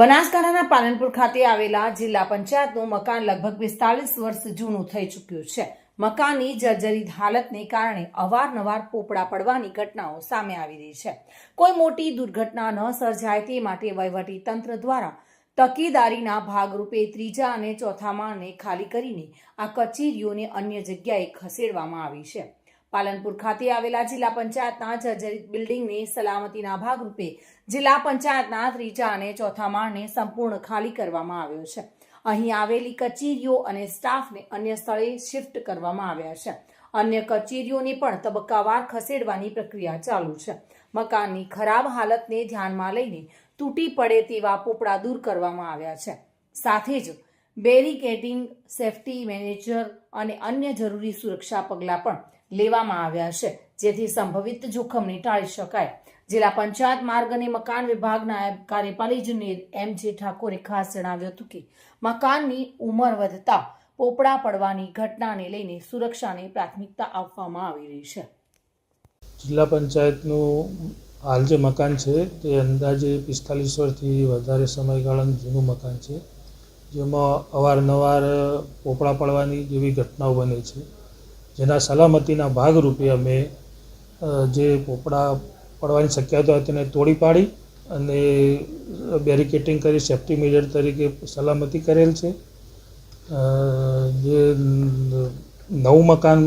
બનાસકાંઠાના પાલનપુર ખાતે આવેલા જિલ્લા પંચાયતનું મકાન લગભગ પિસ્તાલીસ વર્ષ જૂનું થઈ ચૂક્યું છે. મકાનની જર્જરિત હાલતને કારણે અવારનવાર પોપડા પડવાની ઘટનાઓ સામે આવી રહી છે. કોઈ મોટી દુર્ઘટના ન સર્જાય તે માટે વહીવટી તંત્ર દ્વારા તકેદારીના ભાગરૂપે ત્રીજા અને ચોથા માળને ખાલી કરીને આ કચેરીઓને અન્ય જગ્યાએ ખસેડવામાં આવી છે. પાલનપુર ખાતે આવેલા જિલ્લા પંચાયતના જર્જરિત બિલ્ડિંગની સલામતીના ભાગરૂપે જિલ્લા પંચાયતના ત્રીજા અને ચોથા માળને સંપૂર્ણ ખાલી કરવામાં આવ્યો છે. અહીં આવેલી કચેરીઓ અને સ્ટાફને અન્ય સ્થળે શિફ્ટ કરવામાં આવ્યા છે. અન્ય કચેરીઓને પણ તબક્કાવાર ખસેડવાની પ્રક્રિયા ચાલુ છે. મકાનની ખરાબ હાલતને ધ્યાનમાં લઈને તૂટી પડે તેવા પોપડા દૂર કરવામાં આવ્યા છે. સાથે જ બેરિકેડિંગ, સેફટી મેનેજર અને અન્ય જરૂરી સુરક્ષા પગલાં પણ લેવામાં આવ્યા છે, જેથી સંભવિત જોખમને ટાળી શકાય. જિલ્લા પંચાયત માર્ગ અને મકાન વિભાગ નાયબ કાર્યપાલી ઇજનેર એમ જે ઠાકોરે ખાસ જણાવ્યું હતું કે, મકાનની ઉંમર વધતા પોપડા પડવાની ઘટનાને લઈને સુરક્ષાને પ્રાથમિકતા આપવામાં આવી રહી છે. જિલ્લા પંચાયતનું હાલ જે મકાન છે, તે અંદાજે પિસ્તાલીસ વર્ષથી વધારે સમયગાળાનું જૂનું મકાન છે. જેમાં અવારનવાર પોપળા પડવાની જેવી ઘટનાઓ બને છે. જેના સલામતીના ભાગરૂપે અમે જે પોપડા પડવાની શક્યતા હોય તેને તોડી પાડી અને બેરિકેટિંગ કરી સેફ્ટી મેજર તરીકે સલામતી કરેલ છે. જે નવું મકાન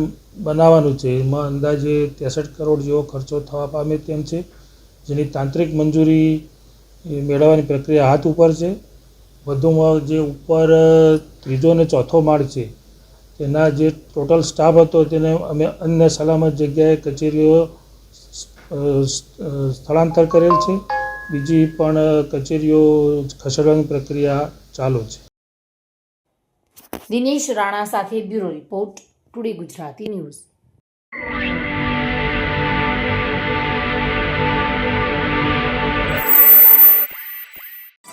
બનાવવાનું છે, એમાં અંદાજે ત્રેસઠ કરોડ જેવો ખર્ચો થવા પામે તેમ છે. જેની તાંત્રિક મંજૂરી મેળવવાની પ્રક્રિયા હાથ ઉપર છે. વધુમાં જે ઉપર ત્રીજો અને ચોથો માળ છે, તેના જે ટોટલ સ્ટાફ હતો તેને અમે અન્ય સલામત જગ્યાએ કચેરીઓ સ્થળાંતર કરેલ છે. બીજી પણ કચેરીઓ ખસેડવાની પ્રક્રિયા ચાલુ છે. દિનેશ રાણા સાથે bureau report, today Gujarati news.